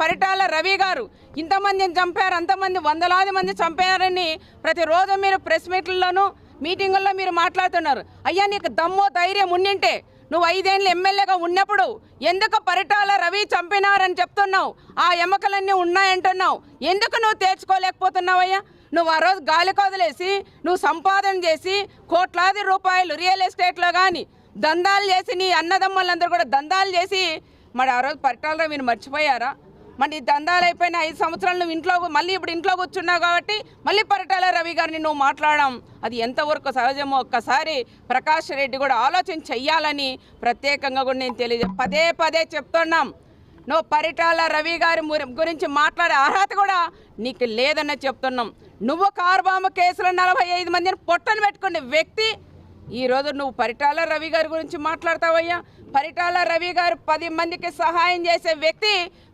పరిటాల రవి గారు. ఇంతమందిని చంపారు అంతమంది వందలాది మంది చంపారని ప్రతిరోజు మీరు ప్రెస్ మీట్లలోనూ మీటింగుల్లో మీరు మాట్లాడుతున్నారు. అయ్యా నీకు దమ్ము ధైర్యం ఉండింటే నువ్వు ఐదేళ్ళు ఎమ్మెల్యేగా ఉన్నప్పుడు ఎందుకు పరిటాల రవి చంపినారని చెప్తున్నావు? ఆ ఎమ్మకలన్నీ ఉన్నాయంటున్నావు. ఎందుకు నువ్వు తేర్చుకోలేకపోతున్నావయ్యా నువ్వు ఆ రోజు గాలి కొదిలేసి నువ్వు సంపాదన చేసి కోట్లాది రూపాయలు రియల్ ఎస్టేట్లో కానీ దందాలు చేసి నీ అన్నదమ్ములందరూ కూడా దందాలు చేసి మరి ఆ రోజు పరిటాల రవిని మర్చిపోయారా? మరి నీ దందాలు అయిపోయిన ఐదు సంవత్సరాలు నువ్వు ఇంట్లో మళ్ళీ ఇప్పుడు ఇంట్లో కూర్చున్నావు కాబట్టి మళ్ళీ పరిటాల రవి గారిని నువ్వు మాట్లాడడం అది ఎంతవరకు సహజమో ఒక్కసారి ప్రకాష్ రెడ్డి కూడా ఆలోచన చెయ్యాలని ప్రత్యేకంగా కూడా నేను తెలియజే పదే పదే చెప్తున్నాం. నువ్వు పరిటాల రవి గారి గురించి మాట్లాడే అర్హత కూడా నీకు లేదని చెప్తున్నాం. నువ్వు కార్బాంబ కేసులో నలభై ఐదు మందిని పొట్టను పెట్టుకునే వ్యక్తి. ఈరోజు నువ్వు పరిటాల రవి గారి గురించి మాట్లాడతావయ్యా. పరిటాల రవి గారు పది మందికి సహాయం చేసే వ్యక్తి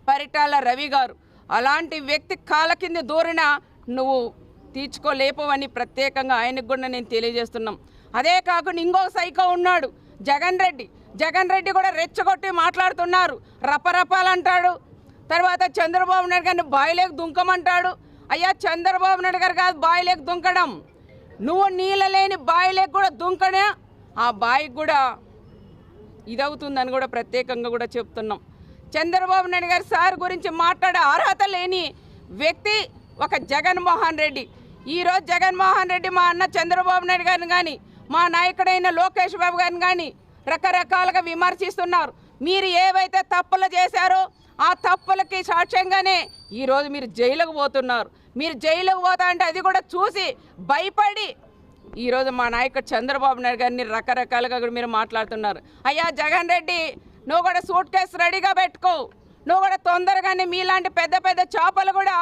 పరిటాల రవి గారు. అలాంటి వ్యక్తి కాల కింద దూరిన నువ్వు తీర్చుకోలేపవని ప్రత్యేకంగా ఆయనకు కూడా నేను తెలియజేస్తున్నాం. అదే కాకుండా ఇంకో సైకో ఉన్నాడు జగన్ రెడ్డి. జగన్ రెడ్డి కూడా రెచ్చగొట్టి మాట్లాడుతున్నారు. రపరపాలంటాడు. తర్వాత చంద్రబాబు నాయుడు గారిని బాయిలేకు దుంకమంటాడు. అయ్యా చంద్రబాబు నాయుడు గారు కాదు బాయిలేకు దుంకడం. నువ్వు నీళ్ళ లేని బాయిలోకి కూడా దుంకనే ఆ బాయికి కూడా ఇదవుతుందని కూడా ప్రత్యేకంగా కూడా చెప్తున్నాం. చంద్రబాబు నాయుడు గారు సార్ గురించి మాట్లాడే అర్హత లేని వ్యక్తి ఒక జగన్మోహన్ రెడ్డి. ఈరోజు జగన్మోహన్ రెడ్డి మా అన్న చంద్రబాబు నాయుడు గారిని కానీ మా నాయకుడైన లోకేష్ బాబు గారిని కానీ రకరకాలుగా విమర్శిస్తున్నారు. మీరు ఏవైతే తప్పులు చేశారో ఆ తప్పులకి సాక్ష్యంగానే ఈరోజు మీరు జైలుకు పోతున్నారు. మీరు జైలుకు పోతా అంటే అది కూడా చూసి భయపడి ఈరోజు మా నాయకుడు చంద్రబాబు నాయుడు గారిని రకరకాలుగా కూడా మీరు మాట్లాడుతున్నారు. అయ్యా జగన్ రెడ్డి నువ్వు కూడా సూట్ కేసు రెడీగా పెట్టుకో. నువ్వు కూడా తొందరగానే మీలాంటి పెద్ద పెద్ద చేపలు కూడా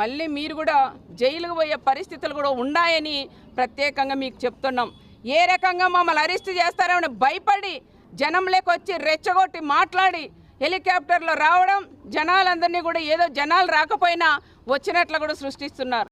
మళ్ళీ మీరు కూడా జైలుకు పోయే పరిస్థితులు కూడా ఉన్నాయని ప్రత్యేకంగా మీకు చెప్తున్నాం. ఏ రకంగా మమ్మల్ని అరెస్ట్ చేస్తారో అని భయపడి జనంలోకి వచ్చి రెచ్చగొట్టి మాట్లాడి హెలికాప్టర్లో రావడం జనాలందరినీ కూడా ఏదో జనాలు రాకపోయినా వచ్చినట్లు కూడా సృష్టిస్తున్నారు.